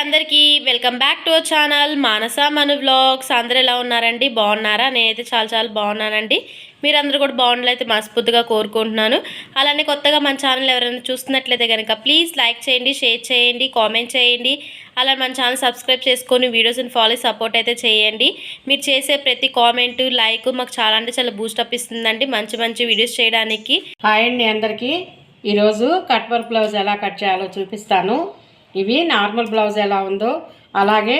అందరికీ welcome back to our channel Manasa Manu vlogs. అందరూ ఎలా ఉన్నారండి? బాగున్నారా? నేనైతే చాలా చాలా బాగున్నానండి. మీరందరూ కూడా బాగుండాలైతే మనస్ఫూర్తిగా కోరుకుంటున్నాను. అలానే కొత్తగా మన ఛానల్ ఎవరైనా చూస్తున్నట్లయితే కనుక ప్లీజ్ లైక్ చేయండి షేర్ చేయండి కామెంట్ చేయండి. అలా మన ఛానల్ సబ్స్క్రైబ్ చేసుకొని వీడియోస్ని ఫాలో సపోర్ట్ అయితే చేయండి. మీరు చేసే ప్రతి కామెంట్ లైక్ మాకు చాలా అంటే చాలా బూస్టప్ ఇస్తుందండి మంచి మంచి వీడియోస్ చేయడానికి. హాయ్ అండి అందరికీ. ఈరోజు కట్ వర్క్ బ్లౌజ్ ఎలా కట్ చేయాలో చూపిస్తాను. ఇవి నార్మల్ బ్లౌజ్ ఎలా ఉందో అలాగే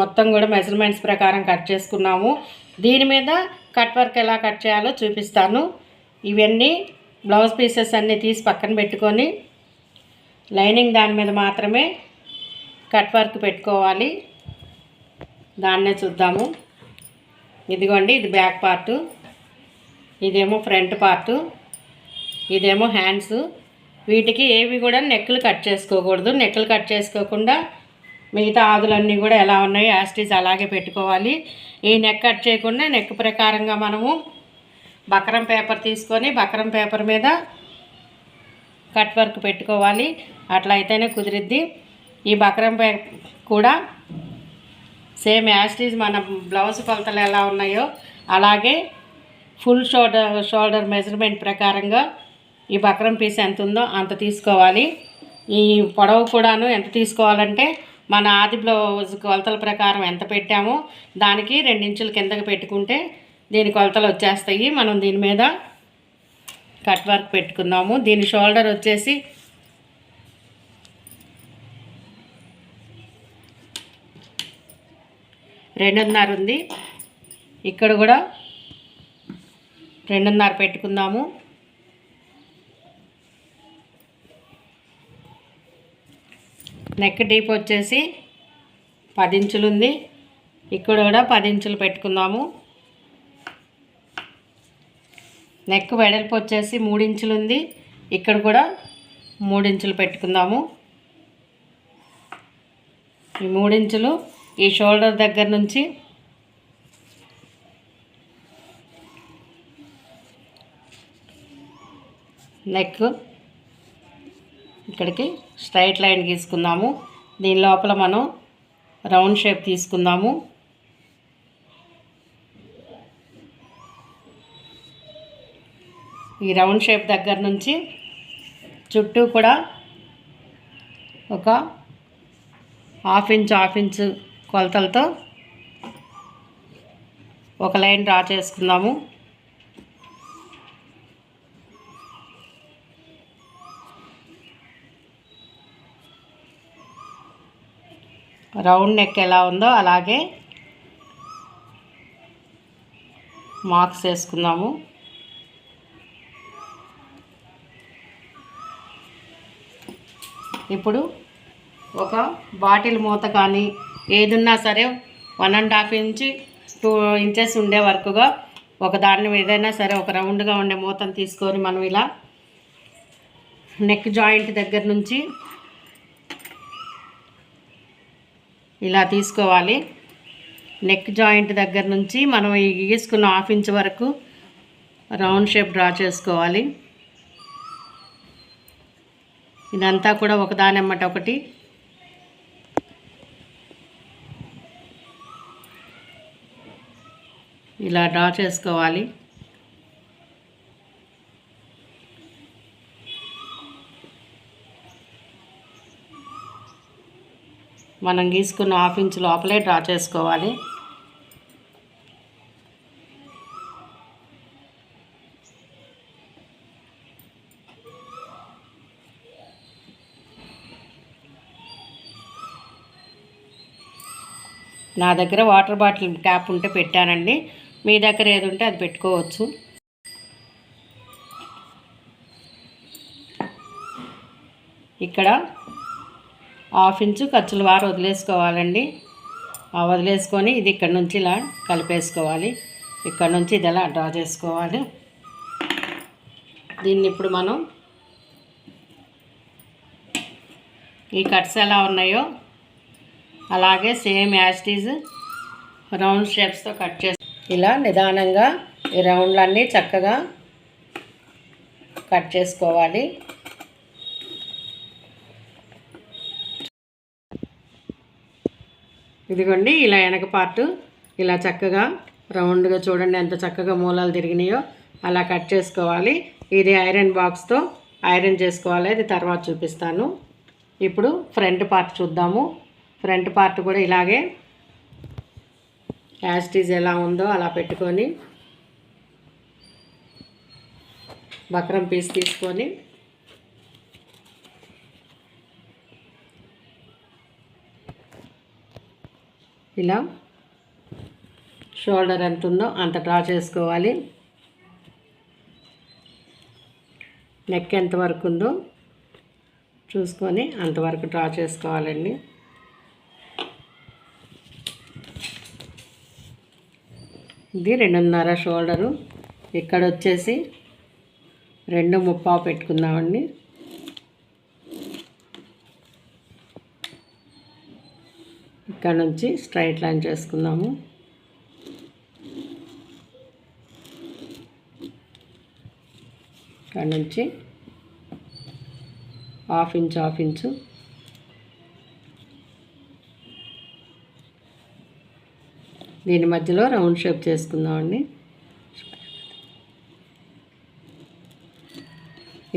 మొత్తం కూడా మెజర్మెంట్స్ ప్రకారం కట్ చేసుకున్నాము. దీని మీద కట్ వర్క్ ఎలా కట్ చేయాలో చూపిస్తాను. ఇవన్నీ బ్లౌజ్ పీసెస్ అన్నీ తీసి పక్కన పెట్టుకొని లైనింగ్ దాని మీద మాత్రమే కట్ వర్క్ పెట్టుకోవాలి. దాన్నే చూద్దాము. ఇదిగోండి ఇది బ్యాక్ పార్టు. ఇదేమో ఫ్రంట్ పార్టు. ఇదేమో హ్యాండ్స్. వీటికి ఏవి కూడా నెక్కులు కట్ చేసుకోకూడదు. నెక్కులు కట్ చేసుకోకుండా మిగతా ఆదులన్నీ కూడా ఎలా ఉన్నాయో యాస్టీస్ అలాగే పెట్టుకోవాలి. ఈ నెక్ కట్ చేయకుండా నెక్ ప్రకారంగా మనము బకరం పేపర్ తీసుకొని బకరం పేపర్ మీద కట్ వర్క్ పెట్టుకోవాలి. అట్లా అయితేనే కుదిరిద్ది. ఈ బకరం పే కూడా సేమ్ యాస్టీస్ మన బ్లౌజ్ కొలతలు ఎలా ఉన్నాయో అలాగే ఫుల్ షోల్డర్ షోల్డర్ మెజర్మెంట్ ప్రకారంగా ఈ బక్రం పీస్ ఎంత ఉందో అంత తీసుకోవాలి. ఈ పొడవు కూడాను ఎంత తీసుకోవాలంటే మన ఆది బ్లౌజ్ కొలతల ప్రకారం ఎంత పెట్టామో దానికి రెండించులు కిందకి పెట్టుకుంటే దీని కొలతలు వచ్చేస్తాయి. మనం దీని మీద కట్ వర్క్ పెట్టుకుందాము దీని షోల్డర్ వచ్చేసి రెండున్నర ఉంది. ఇక్కడ కూడా రెండున్నర పెట్టుకుందాము. నెక్ డీప్ వచ్చేసి పది ఇంచులు ఉంది ఇక్కడ కూడా పది ఇంచులు పెట్టుకుందాము. నెక్ వెడల్పు వచ్చేసి మూడు ఇంచులు ఉంది ఇక్కడ కూడా మూడు ఇంచులు పెట్టుకుందాము. ఈ మూడించులు ఈ షోల్డర్ దగ్గర నుంచి నెక్ ఇక్కడికి స్ట్రైట్ లైన్ గీసుకుందాము. దీని లోపల మనం రౌండ్ షేప్ తీసుకుందాము. ఈ రౌండ్ షేప్ దగ్గర నుంచి చుట్టూ కూడా ఒక హాఫ్ ఇంచ్ హాఫ్ ఇంచ్ కొలతలతో ఒక లైన్ డ్రా చేసుకుందాము. రౌండ్ నెక్ ఎలా ఉందో అలాగే మార్క్స్ వేసుకుందాము. ఇప్పుడు ఒక బాటిల్ మూత కానీ ఏదున్నా సరే one and half inch two inches ఉండే వరకుగా ఒక దాన్ని ఏదైనా సరే ఒక రౌండ్గా ఉండే మూతను తీసుకొని మనం ఇలా నెక్ జాయింట్ దగ్గర నుంచి ఇలా తీసుకోవాలి. నెక్ జాయింట్ దగ్గర నుంచి మనం ఈ గీసుకున్న హాఫ్ ఇంచ్ వరకు రౌండ్ షేప్ డ్రా చేసుకోవాలి. ఇదంతా కూడా ఒకదానమ్మట ఒకటి. ఇలా డ్రా చేసుకోవాలి. మనం గీసుకున్న హాఫ్ ఇంచ్ లోపలే డ్రా చేసుకోవాలి. నా దగ్గర వాటర్ బాటిల్ ట్యాప్ ఉంటే పెట్టానండి. మీ దగ్గర ఏది ఉంటే అది పెట్టుకోవచ్చు. ఇక్కడ హాఫ్ ఇంచు ఖర్చుల వారు వదిలేసుకోవాలండి. వదిలేసుకొని ఇది ఇక్కడ నుంచి ఇలా కలిపేసుకోవాలి. ఇక్కడ నుంచి ఇది ఇలా డ్రా చేసుకోవాలి. దీన్ని ఇప్పుడు మనం ఈ కట్స్ ఎలా ఉన్నాయో అలాగే same as it is round షేప్స్తో cut చేసి ఇలా నిదానంగా ఈ రౌండ్లన్నీ చక్కగా కట్ చేసుకోవాలి. ఇదిగోండి ఇలా వెనక పార్ట్ ఇలా చక్కగా రౌండ్గా చూడండి ఎంత చక్కగా మూలాలు తిరిగినాయో. అలా కట్ చేసుకోవాలి. ఇది ఐరన్ బాక్స్తో ఐరన్ చేసుకోవాలి. అది తర్వాత చూపిస్తాను. ఇప్పుడు ఫ్రంట్ పార్ట్ చూద్దాము. ఫ్రంట్ పార్ట్ కూడా ఇలాగే యాస్టీజ్ ఎలా ఉందో అలా పెట్టుకొని బక్రం పీస్ తీసుకొని ఇలా షోల్డర్ ఎంత ఉందో అంత డ్రా చేసుకోవాలి. నెక్ ఎంతవరకు ఉందో చూసుకొని అంతవరకు డ్రా చేసుకోవాలండి. ఇది రెండున్నర షోల్డరు. ఇక్కడ వచ్చేసి రెండు ముప్పావు పెట్టుకుందామండి. ఇక్కడ నుంచి స్ట్రైట్ లైన్ చేసుకుందాము. ఇక్కడ నుంచి హాఫ్ ఇంచ్ హాఫ్ ఇంచు. దీని మధ్యలో రౌండ్ షేప్ చేసుకుందామండి.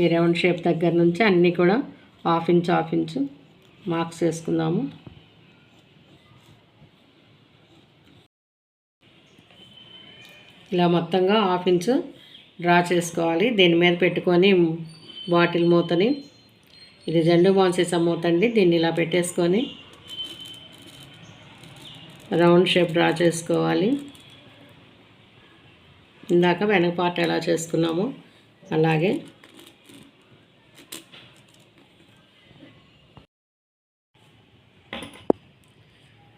ఈ రౌండ్ షేప్ దగ్గర నుంచి అన్నీ కూడా half inch half inch marks వేసుకుందాము ఇలా మొత్తంగా హాఫ్ ఇంచు డ్రా చేసుకోవాలి. దీని మీద పెట్టుకొని బాటిల్ మూతని ఇది జెండు బాన్సీస మూత అండి. దీన్ని ఇలా పెట్టేసుకొని రౌండ్ షేప్ డ్రా చేసుకోవాలి. ఇందాక వెనక పార్ట్ ఎలా చేసుకున్నామో అలాగే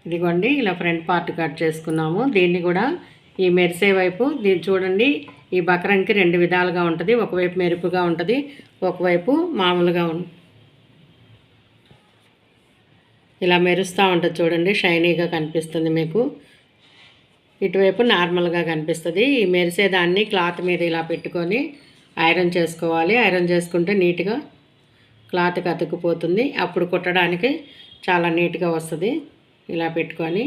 ఇదిగోండి ఇలా ఫ్రంట్ పార్ట్ కట్ చేసుకున్నాము. దీన్ని కూడా ఈ మెరిసే వైపు దీన్ని చూడండి ఈ బకరంకి రెండు విధాలుగా ఉంటుంది. ఒకవైపు మెరుపుగా ఉంటుంది ఒకవైపు మామూలుగా ఉంటుంది ఇలా మెరుస్తూ ఉంటుంది చూడండి. షైనీగా కనిపిస్తుంది మీకు. ఇటువైపు నార్మల్గా కనిపిస్తుంది. ఈ మెరిసేదాన్ని క్లాత్ మీద ఇలా పెట్టుకొని ఐరన్ చేసుకోవాలి. ఐరన్ చేసుకుంటే నీట్గా క్లాత్కి అతుక్కుపోతుంది అప్పుడు కుట్టడానికి చాలా నీట్గా వస్తుంది. ఇలా పెట్టుకొని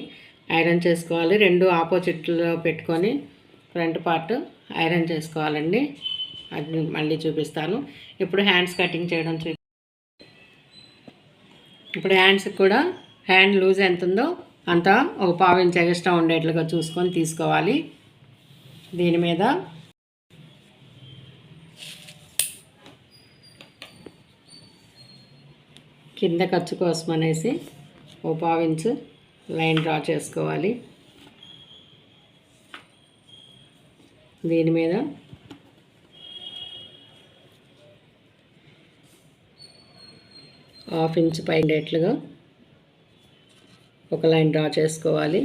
ఐరన్ చేసుకోవాలి. రెండు ఆపోజిట్లో పెట్టుకొని ఫ్రంట్ పార్ట్ ఐరన్ చేసుకోవాలండి. అది మళ్ళీ చూపిస్తాను. ఇప్పుడు హ్యాండ్స్ కటింగ్ చేయడం చూ ఇప్పుడు హ్యాండ్స్కి కూడా హ్యాండ్ లూజ్ ఎంత ఉందో అంత ఒక పావు ఇంచ్ ఎక్స్ట్రా ఉండేట్లుగా చూసుకొని తీసుకోవాలి. దీని మీద కింద ఖర్చు కోసం అనేసి ఓ పావు ఇంచు లైన్ డ్రా చేసుకోవాలి. దీని మీద హాఫ్ ఇంచ్ పైండేట్లుగా ఒక లైన్ డ్రా చేసుకోవాలి.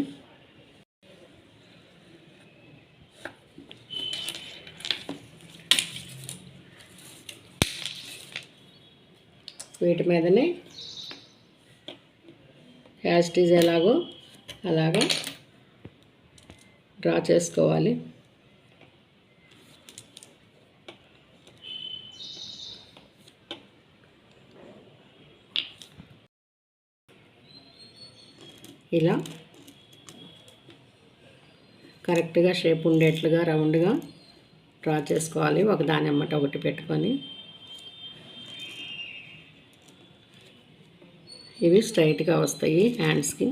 వీటి మీదనే యాస్టీజ్ ఎలాగో అలాగా డ్రా చేసుకోవాలి. ఇలా కరెక్ట్గా షేప్ ఉండేట్లుగా రౌండ్గా డ్రా చేసుకోవాలి. ఒక దాని అమ్మట ఒకటి పెట్టుకొని ఇవి స్ట్రైట్గా వస్తాయి హ్యాండ్స్కి.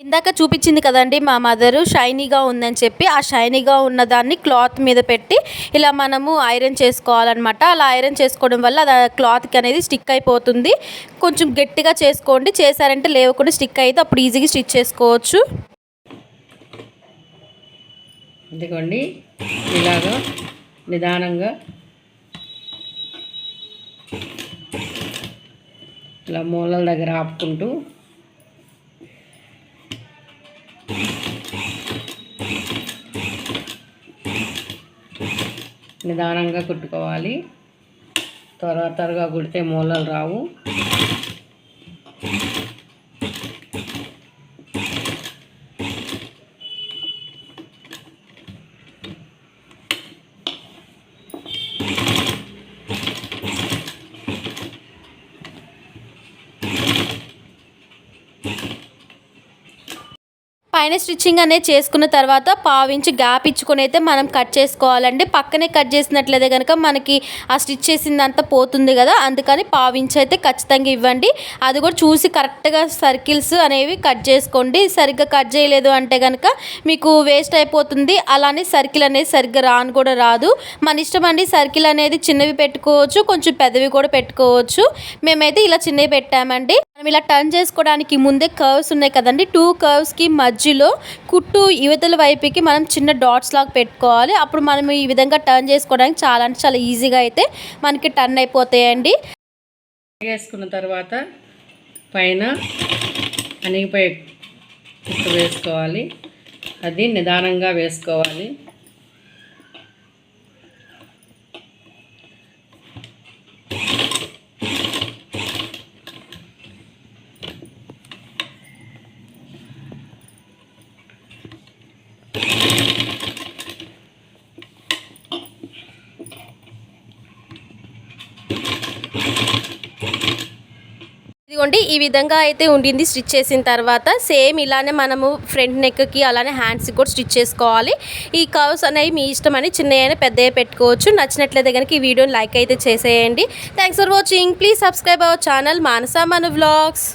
ఇందాక చూపించింది కదండి మా మదరు షైనీగా ఉందని చెప్పి ఆ షైనీగా ఉన్న దాన్ని క్లాత్ మీద పెట్టి ఇలా మనము ఐరన్ చేసుకోవాలన్నమాట. అలా ఐరన్ చేసుకోవడం వల్ల అది క్లాత్కి అనేది స్టిక్ అయిపోతుంది. కొంచెం గట్టిగా చేసుకోండి. చేశారంటే లేవకుండా స్టిక్ అయితే అప్పుడు ఈజీగా స్టిచ్ చేసుకోవచ్చు. ఇదిగోండి. ఇలాగా నిదానంగా ఇలా మూలల దగ్గర ఆపుకుంటూ నిదానంగా కుట్టుకోవాలి. త్వర త్వరగా కుడితే మూలలు రావు. పైన స్టిచ్చింగ్ అనేది చేసుకున్న తర్వాత పావించి గ్యాప్ ఇచ్చుకొని అయితే మనం కట్ చేసుకోవాలండి. పక్కనే కట్ చేసినట్లయితే కనుక మనకి ఆ స్టిచ్ చేసిందంతా పోతుంది కదా. అందుకని పావించి అయితే ఖచ్చితంగా ఇవ్వండి. అది కూడా చూసి కరెక్ట్గా సర్కిల్స్ అనేవి కట్ చేసుకోండి. సరిగ్గా కట్ చేయలేదు అంటే కనుక మీకు వేస్ట్ అయిపోతుంది. అలానే సర్కిల్ అనేది సరిగ్గా రాను కూడా రాదు. మన ఇష్టం అండి సర్కిల్ అనేది చిన్నవి పెట్టుకోవచ్చు కొంచెం పెద్దవి కూడా పెట్టుకోవచ్చు. మేమైతే ఇలా చిన్నవి పెట్టామండి. మనం ఇలా టర్న్ చేసుకోవడానికి ముందే కర్వ్స్ ఉన్నాయి కదండి. టూ కర్వ్స్కి మధ్యలో కుట్టు యువతల వైపుకి మనం చిన్న డాట్స్ లాగా పెట్టుకోవాలి. అప్పుడు మనం ఈ విధంగా టర్న్ చేసుకోవడానికి చాలా అంటే చాలా ఈజీగా అయితే మనకి టర్న్ అయిపోతాయండి. వేసుకున్న తర్వాత పైన అనిగిపోయి కుట్టు వేసుకోవాలి. అది నిదానంగా వేసుకోవాలి. ఇదిగోండి ఈ విధంగా అయితే ఉండింది. స్టిచ్ చేసిన తర్వాత సేమ్ ఇలానే మనము ఫ్రంట్ నెక్కి అలానే హ్యాండ్స్కి కూడా స్టిచ్ చేసుకోవాలి. ఈ కవర్స్ అనేవి మీ ఇష్టం అని చిన్నయైనా పెద్దవి పెట్టుకోవచ్చు. నచ్చినట్లయితే కనుక ఈ వీడియోని లైక్ అయితే చేసేయండి. Thanks for watching. Please subscribe our channel Manasa Manu vlogs.